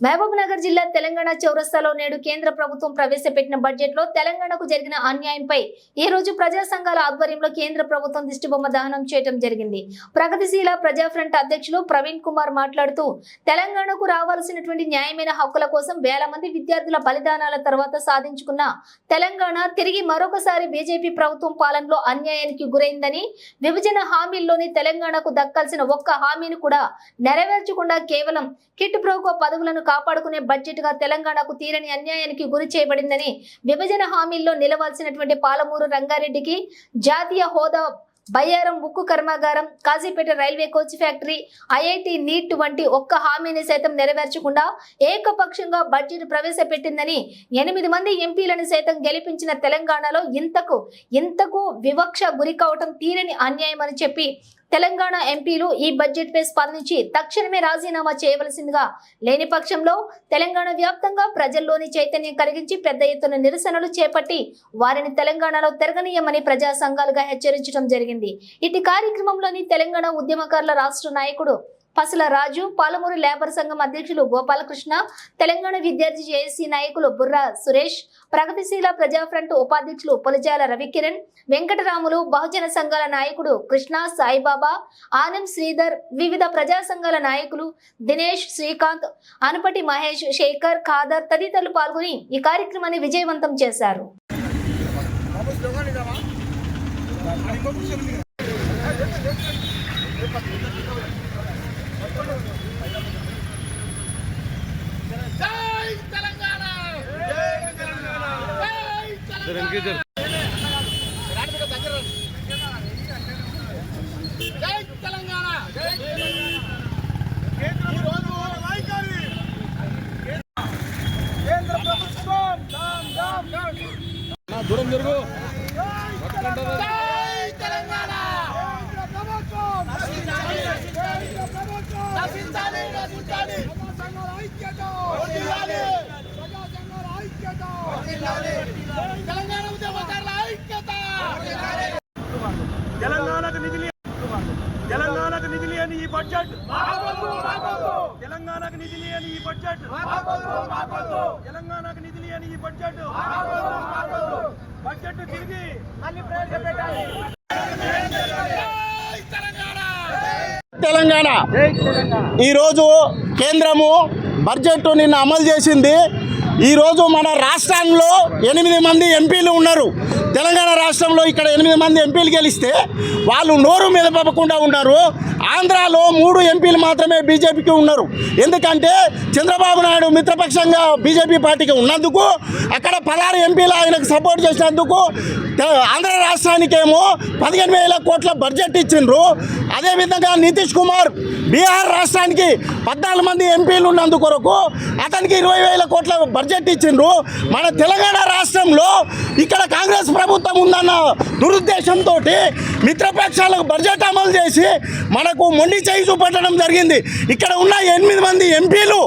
మహబూబ్ నగర్ జిల్లా తెలంగాణ చౌరస్తాలో నేడు కేంద్ర ప్రభుత్వం ప్రవేశపెట్టిన బడ్జెట్లో తెలంగాణకు జరిగిన అన్యాయంపై ఈ రోజు ప్రజా సంఘాల ఆధ్వర్యంలో కేంద్ర ప్రభుత్వం దిష్టిబొమ్మ దహనం చేయడం జరిగింది. ప్రగతిశీల ప్రజా ఫ్రంట్ అధ్యక్షులు ప్రవీణ్ కుమార్ మాట్లాడుతూ తెలంగాణకు రావాల్సినటువంటి న్యాయమైన హక్కుల కోసం వేల మంది విద్యార్థుల బలిదానాల తర్వాత సాధించుకున్న తెలంగాణ తిరిగి మరొకసారి బీజేపీ ప్రభుత్వం పాలనలో అన్యాయానికి గురైందని విభజన హామీల్లోని తెలంగాణకు దక్కాల్సిన ఒక్క హామీని కూడా నెరవేర్చకుండా కేవలం కిట్ ప్రోకో పదవులను కాపాడుకునే బడ్జెట్గా తెలంగాణకు తీరని అన్యాయానికి గురి చేయబడిందని విభజన హామీల్లో నిలవాల్సినటువంటి పాలమూరు రంగారెడ్డికి జాతీయ హోదా బయ్యారం ఉక్కు కర్మాగారం Kazipet railway coach factory IIT NEET వంటి ఒక్క హామీని సైతం నెరవేర్చకుండా ఏకపక్షంగా బడ్జెట్ ప్రవేశపెట్టిందని ఎనిమిది మంది ఎంపీలను సైతం గెలిపించిన తెలంగాణలో ఇంతకు ఇంతకు వివక్ష గురి కావటం తీరని అన్యాయం అని చెప్పి తెలంగాణ ఎంపీలు ఈ బడ్జెట్ పై స్పందించి తక్షణమే రాజీనామా చేయవలసిందిగా లేని పక్షంలో తెలంగాణ వ్యాప్తంగా ప్రజల్లోని చైతన్యం కలిగించి పెద్ద ఎత్తున నిరసనలు చేపట్టి వారిని తెలంగాణలో తిరగనీయమని ప్రజా సంఘాలుగా హెచ్చరించడం జరిగింది. ఇటు కార్యక్రమంలోని తెలంగాణ ఉద్యమకారుల రాష్ట్ర నాయకుడు పసుల రాజు పాలమూరు లేబర్ సంఘం అధ్యక్షులు గోపాలకృష్ణ తెలంగాణ విద్యార్థి జేఏసీ నాయకులు బుర్రా సురేష్ ప్రగతిశీల ప్రజా ఫ్రంట్ ఉపాధ్యక్షులు పులజాల రవికిరణ్ వెంకటరాములు బహుజన సంఘాల నాయకుడు కృష్ణ సాయిబాబా ఆనం శ్రీధర్ వివిధ ప్రజా సంఘాల నాయకులు దినేష్ శ్రీకాంత్ అనుపటి మహేష్ శేఖర్ ఖాదర్ తదితరులు పాల్గొని ఈ కార్యక్రమాన్ని విజయవంతం చేశారు. దూరం జరుగు జై తెలంగాణ కేంద్ర ప్రభుత్వం నశించాలి కేంద్ర ప్రభుత్వం నశించాలి నశించాలి ప్రజా సంఘాల ఐక్యత వర్ధిల్లాలి ప్రజా సంఘాల ఐక్యత వర్ధిల్లాలి తెలంగాణ ఉద్యమకారుల ఐక్యత తెలంగాణకు నిధులు తెలంగాణకు నిధులు అని ఈ బడ్జెట్. తెలంగాణకు నిధులు అని ఈ బడ్జెట్. తెలంగాణకు నిధులు అని ఈ బడ్జెట్. బడ్జెట్ తిరిగి మళ్ళీ ప్రవేశపెట్టాలి. జై తెలంగాణ! తెలంగాణ. ఈరోజు కేంద్రము బడ్జెట్ నిన్న అమలు చేసింది. ఈరోజు మన రాష్ట్రంలో ఎనిమిది మంది ఎంపీలు ఉన్నారు. తెలంగాణ రాష్ట్రంలో ఇక్కడ ఎనిమిది మంది ఎంపీలు గెలిస్తే వాళ్ళు నోరు మెదపకుండా ఉన్నారు. ఆంధ్రాలో మూడు ఎంపీలు మాత్రమే బీజేపీకి ఉన్నారు. ఎందుకంటే చంద్రబాబు నాయుడు మిత్రపక్షంగా బీజేపీ పార్టీకి ఉన్నందుకు అక్కడ పదహారు ఎంపీలు ఆయనకు సపోర్ట్ చేసినందుకు ఆంధ్ర రాష్ట్రానికేమో పదిహేను వేల కోట్ల బడ్జెట్ ఇచ్చిండ్రు. అదేవిధంగా నితీష్ కుమార్ బీహార్ రాష్ట్రానికి పద్నాలుగు మంది ఎంపీలు ఉన్నందుకొరకు అతనికి ఇరవై వేల కోట్ల బడ్జెట్ ఇచ్చిండ్రు. మన తెలంగాణ రాష్ట్రంలో ఇక్కడ కాంగ్రెస్ ప్రభుత్వం ఉందన్న దురుద్దేశంతో మిత్ర మిత్రపక్షాలకు బడ్జెట్ అమలు చేసి మనకు మొండి చేయి చూపెట్టడం జరిగింది. ఇక్కడ ఉన్న ఎనిమిది మంది ఎంపీలు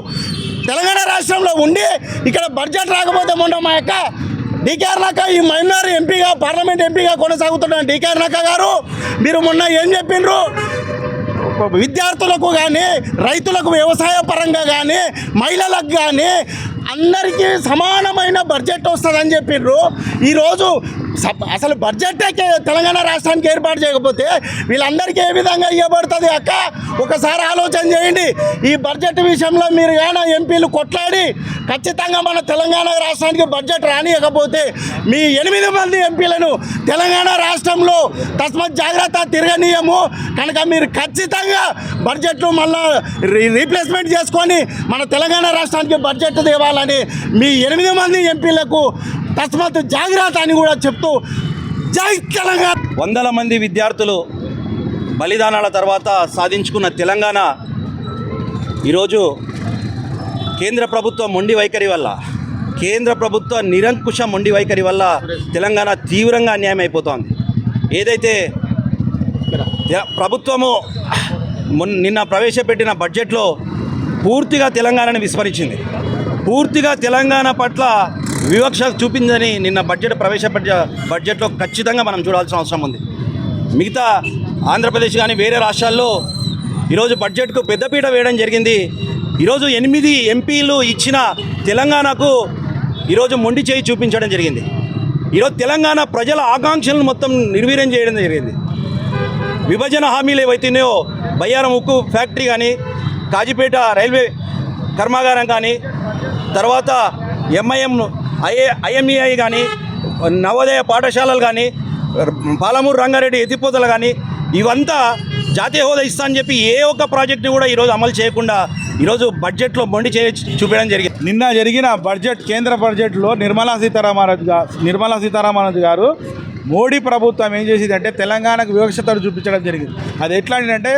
తెలంగాణ రాష్ట్రంలో ఉండి ఇక్కడ బడ్జెట్ రాకపోతే మొన్న మా యొక్క డికేఆర్ నక్క ఈ మైనార్ ఎంపీగా పార్లమెంట్ ఎంపీగా కొనసాగుతున్న డికేఆర్ నక్క గారు మీరు మొన్న ఏం చెప్పిండ్రు? విద్యార్థులకు కానీ రైతులకు వ్యవసాయ పరంగా కానీ మహిళలకు కానీ అందరికీ సమానమైన బడ్జెట్ వస్తుందని చెప్పిండ్రు ఈరోజు అసలు బడ్జెట్ తెలంగాణ రాష్ట్రానికి ఏర్పాటు చేయకపోతే వీళ్ళందరికీ ఏ విధంగా ఇవ్వబడుతుంది అక్క? ఒకసారి ఆలోచన చేయండి. ఈ బడ్జెట్ విషయంలో మీరు ఏమైనా ఎంపీలు కొట్లాడి ఖచ్చితంగా మన తెలంగాణ రాష్ట్రానికి బడ్జెట్ రానియకపోతే మీ ఎనిమిది మంది ఎంపీలను తెలంగాణ రాష్ట్రంలో తస్మత్ జాగ్రత్త తిరగనీయము. కనుక మీరు ఖచ్చితంగా బడ్జెట్లు మళ్ళా రీ- రీప్లేస్మెంట్ చేసుకొని మన తెలంగాణ రాష్ట్రానికి బడ్జెట్ తేవాలని మీ ఎనిమిది మంది ఎంపీలకు తస్మాత్ జాగ్రత్త అని కూడా చెప్తూ జై తెలంగాణ. వందల మంది విద్యార్థులు బలిదానాల తర్వాత సాధించుకున్న తెలంగాణ ఈరోజు కేంద్ర ప్రభుత్వ మొండి వైఖరి వల్ల కేంద్ర ప్రభుత్వ నిరంకుశ మొండి వైఖరి వల్ల తెలంగాణ తీవ్రంగా అన్యాయం అయిపోతోంది. ఏదైతే ప్రభుత్వము నిన్న ప్రవేశపెట్టిన బడ్జెట్లో పూర్తిగా తెలంగాణను విస్మరించింది. పూర్తిగా తెలంగాణ పట్ల వివక్ష చూపిందని నిన్న బడ్జెట్ ప్రవేశపెట్ట బడ్జెట్లో ఖచ్చితంగా మనం చూడాల్సిన అవసరం ఉంది. మిగతా ఆంధ్రప్రదేశ్ కానీ వేరే రాష్ట్రాల్లో ఈరోజు బడ్జెట్కు పెద్దపీట వేయడం జరిగింది. ఈరోజు ఎనిమిది ఎంపీలు ఇచ్చిన తెలంగాణకు ఈరోజు మొండి చేయి చూపించడం జరిగింది. ఈరోజు తెలంగాణ ప్రజల ఆకాంక్షలను మొత్తం నిర్వీర్యం చేయడం జరిగింది. విభజన హామీలు ఏవైతున్నాయో బయ్యారం ఉక్కు ఫ్యాక్టరీ కానీ కాజీపేట రైల్వే కర్మాగారం కానీ తర్వాత ఎంఐఎం ఐఏ ఐఎంఈఐ కానీ నవోదయ పాఠశాలలు కానీ పాలమూరు రంగారెడ్డి ఎత్తిపోతలు కానీ ఇవంతా జాతీయ హోదా ఇస్తా అని చెప్పి ఏ ఒక్క ప్రాజెక్ట్ని కూడా ఈరోజు అమలు చేయకుండా ఈరోజు బడ్జెట్లో మొండి చేయ చూపించడం జరిగింది. నిన్న జరిగిన బడ్జెట్ కేంద్ర బడ్జెట్లో నిర్మలా సీతారామరాజు గారు నిర్మలా సీతారామరాజు గారు మోడీ ప్రభుత్వం ఏం చేసిందంటే తెలంగాణకు వివక్షతను చూపించడం జరిగింది. అది ఎట్లా అంటే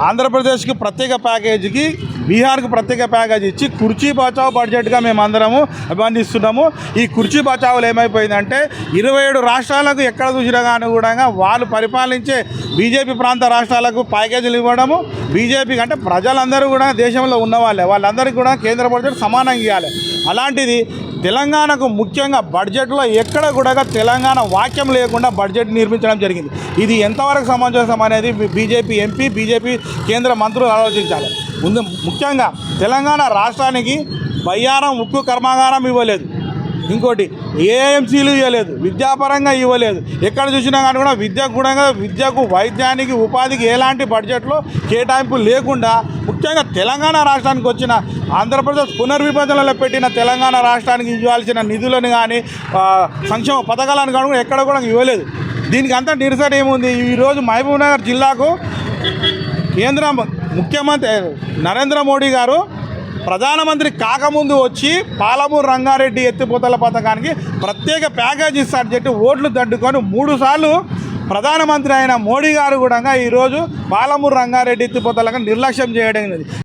ఆంధ్రప్రదేశ్కి ప్రత్యేక ప్యాకేజీకి బీహార్కి ప్రత్యేక ప్యాకేజీ ఇచ్చి కుర్చీ బచావ్ బడ్జెట్గా మేము అందరము అభినందిస్తున్నాము ఈ కుర్చీ బచావులు ఏమైపోయిందంటే ఇరవై ఏడు రాష్ట్రాలకు ఎక్కడ చూసినా కానీ కూడా వాళ్ళు పరిపాలించే బీజేపీ ప్రాంత రాష్ట్రాలకు ప్యాకేజీలు ఇవ్వడము బీజేపీకి అంటే ప్రజలందరూ కూడా దేశంలో ఉన్నవాళ్ళే. వాళ్ళందరికీ కూడా కేంద్ర బడ్జెట్ సమానంగా ఇవ్వాలి. అలాంటిది తెలంగాణకు ముఖ్యంగా బడ్జెట్లో ఎక్కడ కూడా తెలంగాణ వాక్యం లేకుండా బడ్జెట్ నిర్మించడం జరిగింది. ఇది ఎంతవరకు సమంజసం అనేది బీజేపీ ఎంపీ బీజేపీ కేంద్ర మంత్రులు ఆలోచించాలి. ముందు ముఖ్యంగా తెలంగాణ రాష్ట్రానికి బయ్యారం ఉక్కు కర్మాగారం ఇవ్వలేదు. ఇంకోటి ఏఎంసీలు ఇవ్వలేదు విద్యాపరంగా ఇవ్వలేదు. ఎక్కడ చూసినా కానీ కూడా విద్యకు కూడా విద్యకు వైద్యానికి ఉపాధికి ఎలాంటి బడ్జెట్లో కేటాయింపు లేకుండా ముఖ్యంగా తెలంగాణ రాష్ట్రానికి వచ్చిన ఆంధ్రప్రదేశ్ పునర్విభజనలో పెట్టిన తెలంగాణ రాష్ట్రానికి ఇవ్వాల్సిన నిధులను కానీ సంక్షేమ పథకాలను కానీ ఎక్కడ కూడా ఇవ్వలేదు. దీనికి అంతా నిరసన ఏముంది? ఈరోజు మహబూబ్నగర్ జిల్లాకు కేంద్ర ముఖ్యమంత్రి నరేంద్ర మోడీ గారు ప్రధానమంత్రి కాకముందు వచ్చి పాలమూరు రంగారెడ్డి ఎత్తిపోతల పథకానికి ప్రత్యేక ప్యాకేజ్ ఇస్తారని చెప్పి ఓట్లు దడ్డుకొని మూడు సార్లు ప్రధానమంత్రి అయిన మోడీ గారు కూడా ఈరోజు పాలమూరు రంగారెడ్డి ఎత్తిపోతలకు నిర్లక్ష్యం చేయడం